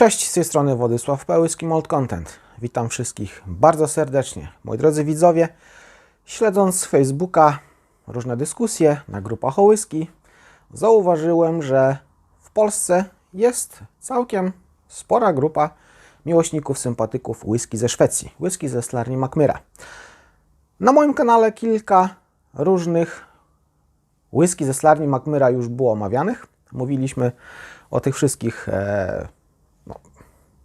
Cześć, z tej strony Władysław Pełyski Malt Content. Witam wszystkich bardzo serdecznie. Moi drodzy widzowie, śledząc z Facebooka różne dyskusje na grupach whisky, zauważyłem, że w Polsce jest całkiem spora grupa miłośników, sympatyków whisky ze Szwecji, whisky ze Slarni Macmyra. Na moim kanale kilka różnych whisky ze Slarni Macmyra już było omawianych. Mówiliśmy o tych wszystkich, e,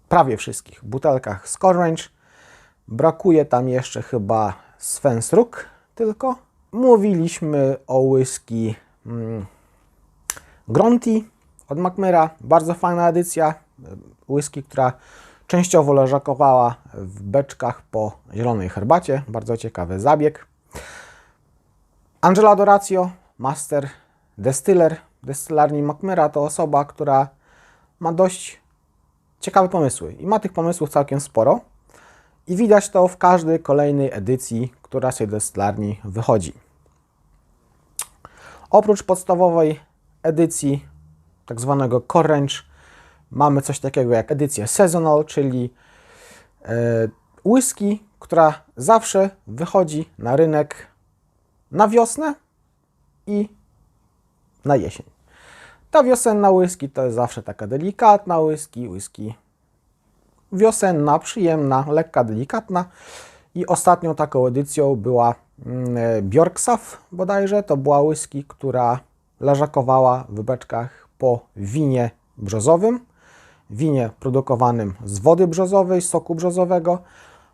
prawie wszystkich butelkach z. Brakuje tam jeszcze chyba Svensruk tylko. Mówiliśmy o whisky mm, Gronti od Macmyra. Bardzo fajna edycja. Whisky, która częściowo leżakowała w beczkach po zielonej herbacie. Bardzo ciekawy zabieg. Angela Doracio, master destiller destylarni Macmyra, to osoba, która ma dość ciekawe pomysły i ma tych pomysłów całkiem sporo. I widać to w każdej kolejnej edycji, która z tej destylarni wychodzi. Oprócz podstawowej edycji tak zwanego Core Range mamy coś takiego jak edycję Seasonal, czyli e, whisky, która zawsze wychodzi na rynek na wiosnę i na jesień. Ta wiosenna whisky to jest zawsze taka delikatna whisky, whisky wiosenna, przyjemna, lekka, delikatna. I ostatnią taką edycją była mm, Bjorksaw bodajże. To była whisky, która leżakowała w beczkach po winie brzozowym, winie produkowanym z wody brzozowej, soku brzozowego.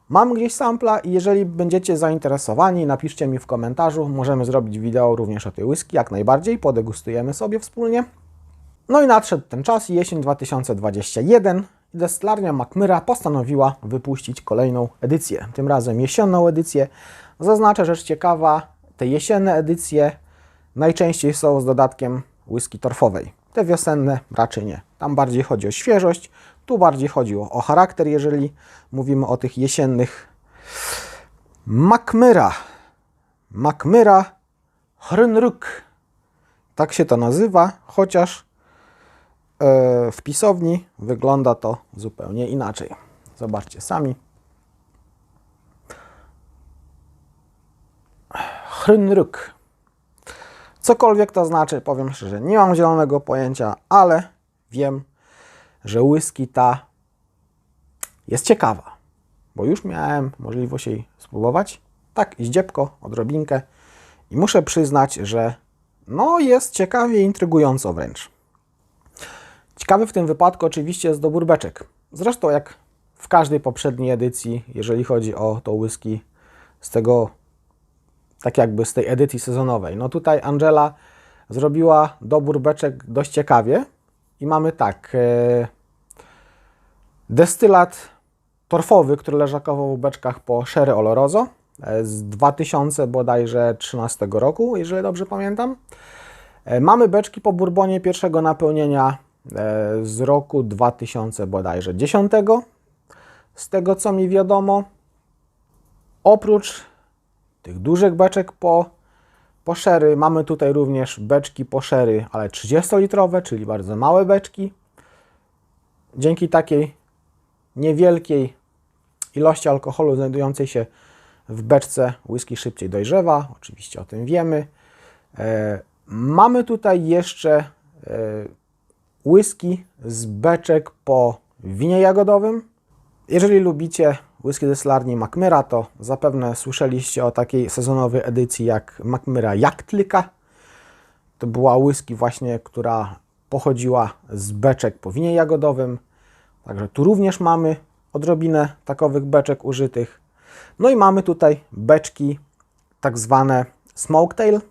Mam gdzieś sampla i jeżeli będziecie zainteresowani, napiszcie mi w komentarzu. Możemy zrobić wideo również o tej whisky, jak najbardziej. Podegustujemy sobie wspólnie. No i nadszedł ten czas, jesień 2021 i destylarnia Macmyra postanowiła wypuścić kolejną edycję, tym razem jesienną edycję. Zaznaczę rzecz ciekawa, te jesienne edycje najczęściej są z dodatkiem whisky torfowej. Te wiosenne raczej nie. Tam bardziej chodzi o świeżość, tu bardziej chodzi o, o charakter, jeżeli mówimy o tych jesiennych. Macmyra. Macmyra Hrynruk. Tak się to nazywa, chociaż w pisowni wygląda to zupełnie inaczej. Zobaczcie sami. Hrynruk. Cokolwiek to znaczy, powiem szczerze, nie mam zielonego pojęcia, ale wiem, że whisky ta jest ciekawa, bo już miałem możliwość jej spróbować. Tak, zdziebko, odrobinkę i muszę przyznać, że no jest ciekawie, intrygująco wręcz. Ciekawy w tym wypadku oczywiście jest dobór beczek. Zresztą jak w każdej poprzedniej edycji, jeżeli chodzi o to whisky z tego, tak jakby z tej edycji sezonowej. No tutaj Angela zrobiła dobór beczek dość ciekawie i mamy tak, e, destylat torfowy, który leżakował w beczkach po Sherry Oloroso e, z 2000 bodajże 13 roku, jeżeli dobrze pamiętam. E, mamy beczki po bourbonie pierwszego napełnienia z roku 2000 bodajże 10. Z tego co mi wiadomo, oprócz tych dużych beczek po, po mamy tutaj również beczki po sherry, ale 30-litrowe, czyli bardzo małe beczki. Dzięki takiej niewielkiej ilości alkoholu znajdującej się w beczce whisky szybciej dojrzewa, oczywiście o tym wiemy. E, mamy tutaj jeszcze e, whisky z beczek po winie jagodowym. Jeżeli lubicie whisky ze Slarni Macmyra, to zapewne słyszeliście o takiej sezonowej edycji jak Macmyra Jaktlika. To była whisky właśnie, która pochodziła z beczek po winie jagodowym. Także tu również mamy odrobinę takowych beczek użytych. No i mamy tutaj beczki tak zwane smoketail.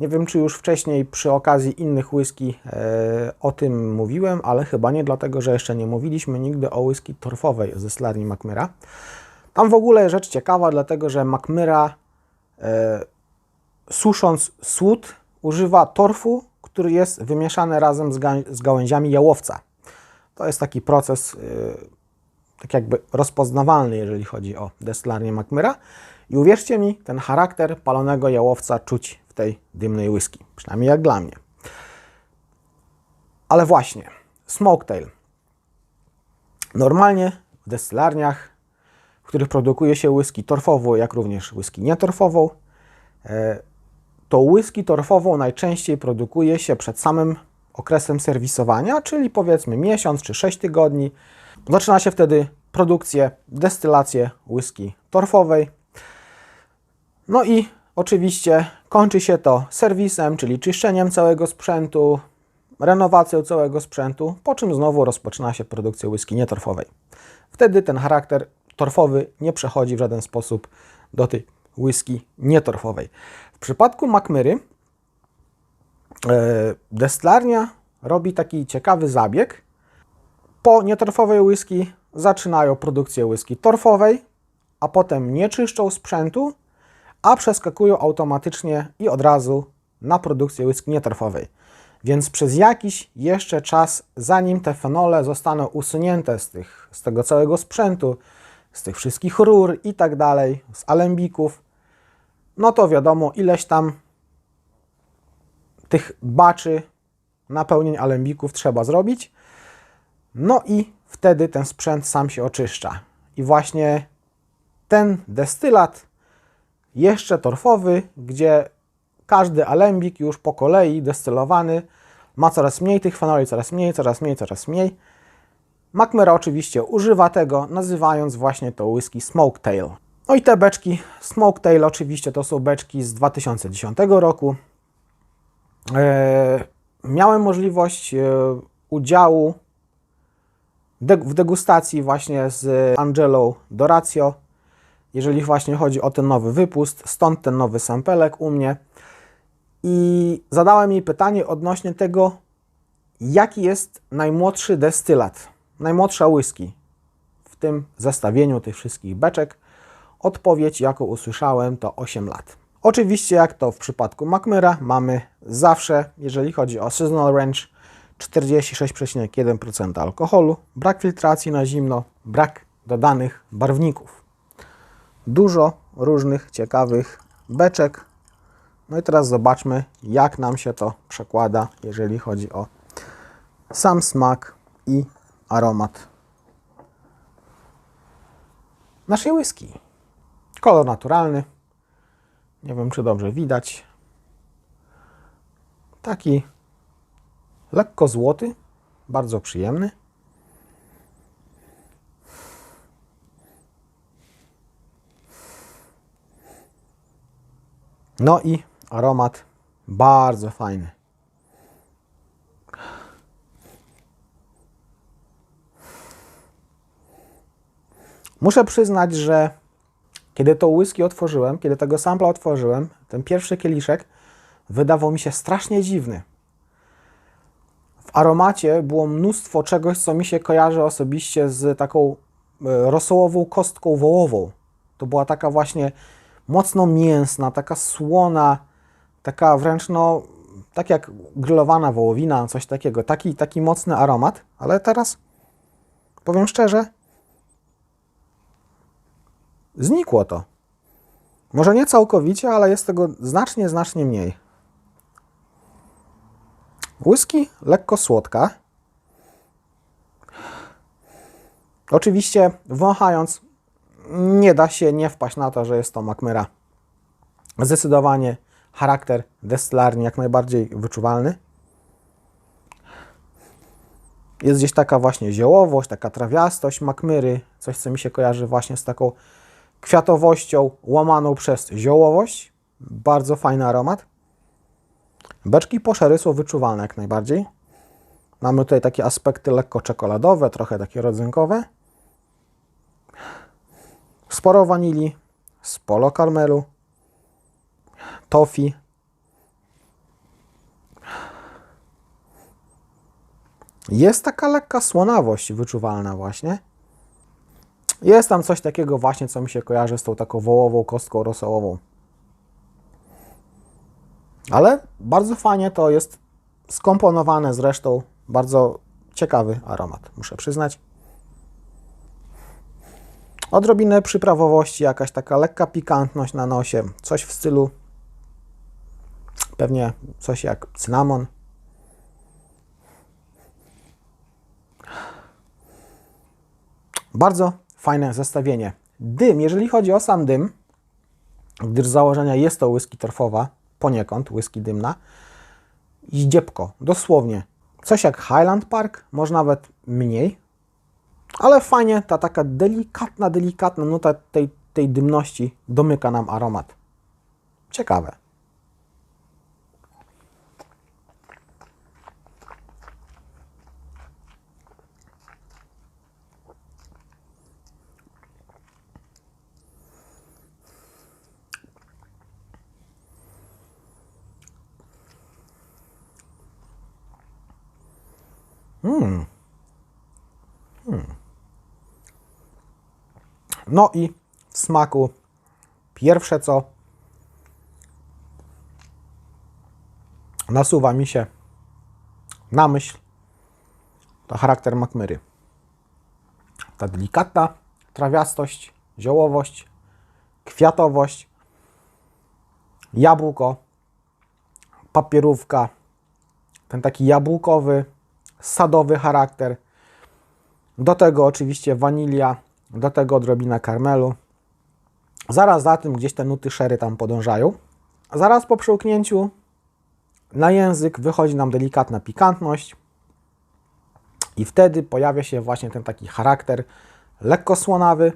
Nie wiem, czy już wcześniej przy okazji innych whisky e, o tym mówiłem, ale chyba nie, dlatego że jeszcze nie mówiliśmy nigdy o whisky torfowej ze Slarni Macmyra. Tam w ogóle rzecz ciekawa, dlatego że Macmyra e, susząc słód używa torfu, który jest wymieszany razem z, ga z gałęziami jałowca. To jest taki proces yy, tak jakby rozpoznawalny, jeżeli chodzi o destylarię Macmyra. I uwierzcie mi, ten charakter palonego jałowca czuć tej dymnej whisky. Przynajmniej jak dla mnie. Ale właśnie, smoketail. Normalnie w destylarniach, w których produkuje się whisky torfową, jak również whisky nietorfową, e, to whisky torfową najczęściej produkuje się przed samym okresem serwisowania, czyli powiedzmy miesiąc czy 6 tygodni. Zaczyna się wtedy produkcję, destylację whisky torfowej. No i oczywiście kończy się to serwisem, czyli czyszczeniem całego sprzętu, renowacją całego sprzętu, po czym znowu rozpoczyna się produkcja whisky nietorfowej. Wtedy ten charakter torfowy nie przechodzi w żaden sposób do tej whisky nietorfowej. W przypadku Macmyry e, destylarnia robi taki ciekawy zabieg. Po nietorfowej whisky zaczynają produkcję whisky torfowej, a potem nie czyszczą sprzętu, a przeskakują automatycznie i od razu na produkcję whisky nietorfowej. Więc przez jakiś jeszcze czas, zanim te fenole zostaną usunięte z, tych, z tego całego sprzętu, z tych wszystkich rur i tak dalej, z alembików, no to wiadomo, ileś tam tych baczy napełnień alembików trzeba zrobić. No i wtedy ten sprzęt sam się oczyszcza. I właśnie ten destylat, jeszcze torfowy, gdzie każdy alembik już po kolei destylowany ma coraz mniej tych fenoli, coraz mniej, coraz mniej, coraz mniej. McMurray oczywiście używa tego, nazywając właśnie to whisky Smoketail. No i te beczki Smoketail oczywiście to są beczki z 2010 roku. Eee, miałem możliwość e, udziału w degustacji właśnie z Angelą Doracio, jeżeli właśnie chodzi o ten nowy wypust, stąd ten nowy sampelek u mnie. I zadałem jej pytanie odnośnie tego, jaki jest najmłodszy destylat, najmłodsza whisky w tym zestawieniu tych wszystkich beczek. Odpowiedź, jaką usłyszałem, to 8 lat. Oczywiście, jak to w przypadku Macmyra, mamy zawsze, jeżeli chodzi o Seasonal Range, 46,1% alkoholu, brak filtracji na zimno, brak dodanych barwników. Dużo różnych ciekawych beczek. No i teraz zobaczmy, jak nam się to przekłada, jeżeli chodzi o sam smak i aromat naszej whisky. Kolor naturalny. Nie wiem, czy dobrze widać. Taki lekko złoty, bardzo przyjemny. No i aromat bardzo fajny. Muszę przyznać, że kiedy to whisky otworzyłem, kiedy tego sampla otworzyłem, ten pierwszy kieliszek wydawał mi się strasznie dziwny. W aromacie było mnóstwo czegoś, co mi się kojarzy osobiście z taką e, rosołową kostką wołową. To była taka właśnie mocno mięsna, taka słona, taka wręcz no, tak jak grillowana wołowina, coś takiego. Taki, taki mocny aromat, ale teraz powiem szczerze, znikło to. Może nie całkowicie, ale jest tego znacznie, znacznie mniej. Whisky lekko słodka. Oczywiście wąchając nie da się nie wpaść na to, że jest to Macmyra. Zdecydowanie charakter destylarni jak najbardziej wyczuwalny. Jest gdzieś taka właśnie ziołowość, taka trawiastość Macmyry, coś co mi się kojarzy właśnie z taką kwiatowością łamaną przez ziołowość. Bardzo fajny aromat. Beczki poszery są wyczuwalne jak najbardziej. Mamy tutaj takie aspekty lekko czekoladowe, trochę takie rodzynkowe. Sporo wanilii, sporo karmelu, tofi. Jest taka lekka słonawość wyczuwalna właśnie. Jest tam coś takiego właśnie, co mi się kojarzy z tą taką wołową kostką rosołową. Ale bardzo fajnie to jest skomponowane zresztą. Bardzo ciekawy aromat, muszę przyznać. Odrobinę przyprawowości, jakaś taka lekka pikantność na nosie, coś w stylu pewnie coś jak cynamon. Bardzo fajne zestawienie. Dym, jeżeli chodzi o sam dym, gdyż z założenia jest to whisky torfowa, poniekąd whisky dymna, zdziebko, dosłownie. Coś jak Highland Park, może nawet mniej, ale fajnie ta taka delikatna, delikatna nuta tej, tej dymności domyka nam aromat. Ciekawe. No i w smaku pierwsze co nasuwa mi się na myśl to charakter makmyry. Ta delikatna trawiastość, ziołowość, kwiatowość, jabłko, papierówka, ten taki jabłkowy, sadowy charakter. Do tego oczywiście wanilia, do tego odrobina karmelu. Zaraz za tym gdzieś te nuty szery tam podążają. Zaraz po przełknięciu na język wychodzi nam delikatna pikantność i wtedy pojawia się właśnie ten taki charakter lekko słonawy.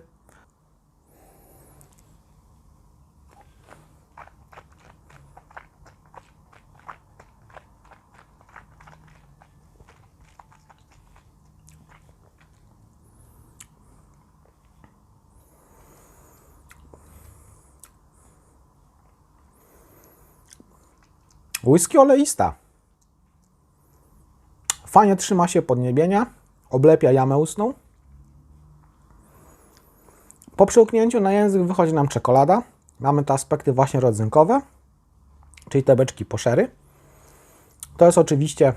Whisky oleista. Fajnie trzyma się podniebienia, oblepia jamę ustną. Po przełknięciu na język wychodzi nam czekolada. Mamy te aspekty właśnie rodzynkowe, czyli te beczki poszery. To jest oczywiście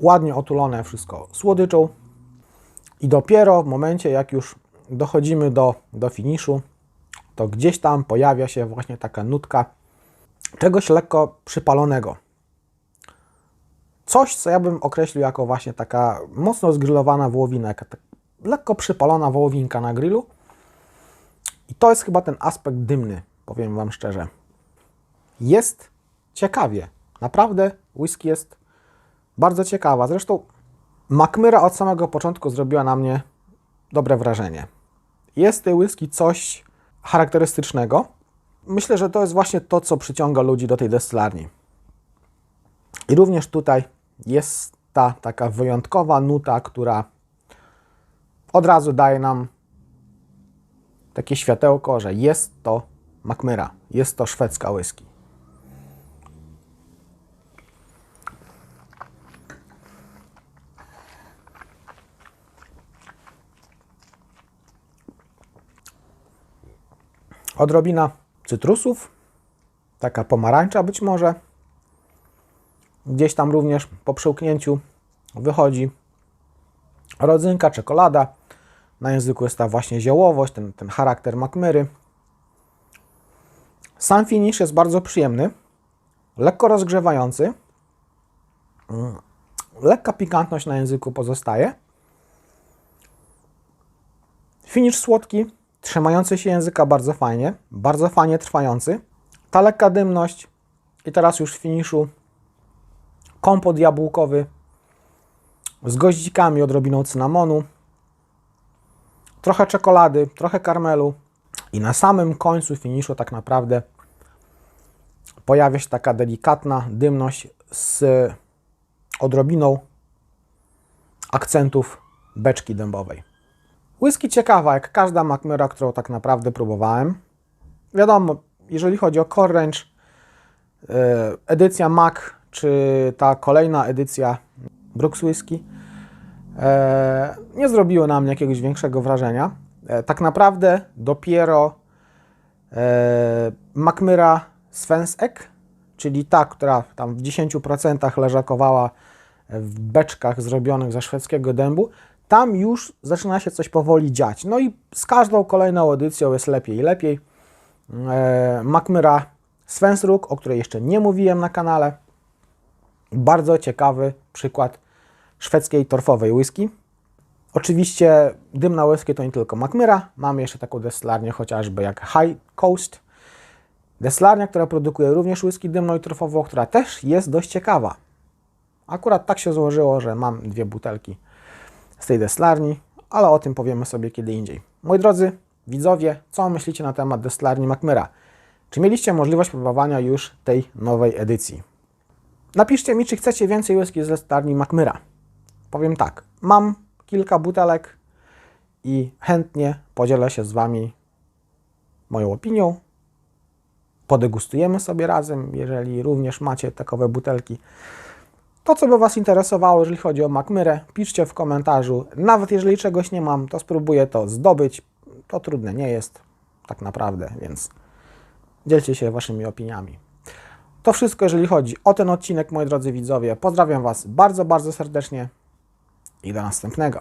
ładnie otulone wszystko słodyczą. I dopiero w momencie, jak już dochodzimy do, do finiszu, to gdzieś tam pojawia się właśnie taka nutka czegoś lekko przypalonego. Coś, co ja bym określił jako właśnie taka mocno zgrillowana wołowina, tak lekko przypalona wołowinka na grillu. I to jest chyba ten aspekt dymny, powiem Wam szczerze. Jest ciekawie. Naprawdę whisky jest bardzo ciekawa. Zresztą Makmyra od samego początku zrobiła na mnie dobre wrażenie. Jest w tej whisky coś charakterystycznego, myślę, że to jest właśnie to, co przyciąga ludzi do tej destylarni. I również tutaj jest ta taka wyjątkowa nuta, która od razu daje nam takie światełko, że jest to Makmyra, jest to szwedzka whisky. Odrobina cytrusów, taka pomarańcza być może. Gdzieś tam również po przełknięciu wychodzi rodzynka, czekolada. Na języku jest ta właśnie ziołowość, ten, ten charakter makmyry. Sam finish jest bardzo przyjemny, lekko rozgrzewający. Mm, lekka pikantność na języku pozostaje. Finish słodki, trzymający się języka bardzo fajnie, bardzo fajnie trwający. Ta lekka dymność i teraz już w finiszu kompot jabłkowy z goździkami, odrobiną cynamonu, trochę czekolady, trochę karmelu i na samym końcu finiszu tak naprawdę pojawia się taka delikatna dymność z odrobiną akcentów beczki dębowej. Whisky ciekawa, jak każda Macmyra, którą tak naprawdę próbowałem. Wiadomo, jeżeli chodzi o Core Range, e, edycja Mac, czy ta kolejna edycja Brooks Whisky, e, nie zrobiły na mnie jakiegoś większego wrażenia. E, tak naprawdę dopiero Macmyra Svensek, czyli ta, która tam w 10% leżakowała w beczkach zrobionych ze szwedzkiego dębu, tam już zaczyna się coś powoli dziać. No i z każdą kolejną edycją jest lepiej i lepiej. E, Makmyra Svensruk, o której jeszcze nie mówiłem na kanale. Bardzo ciekawy przykład szwedzkiej torfowej whisky. Oczywiście dymna whisky to nie tylko Macmyra, mamy jeszcze taką destylarnię chociażby jak High Coast. Destylarnia, która produkuje również whisky dymną i trofową, która też jest dość ciekawa. Akurat tak się złożyło, że mam dwie butelki z tej destylarni, ale o tym powiemy sobie kiedy indziej. Moi drodzy widzowie, co myślicie na temat destylarni Macmyra? Czy mieliście możliwość próbowania już tej nowej edycji? Napiszcie mi, czy chcecie więcej whisky z destylarni Macmyra. Powiem tak, mam kilka butelek i chętnie podzielę się z Wami moją opinią. Podegustujemy sobie razem, jeżeli również macie takowe butelki. To, co by Was interesowało, jeżeli chodzi o Macmyrę, piszcie w komentarzu. Nawet jeżeli czegoś nie mam, to spróbuję to zdobyć. To trudne nie jest, tak naprawdę, więc dzielcie się Waszymi opiniami. To wszystko, jeżeli chodzi o ten odcinek, moi drodzy widzowie. Pozdrawiam Was bardzo, bardzo serdecznie i do następnego.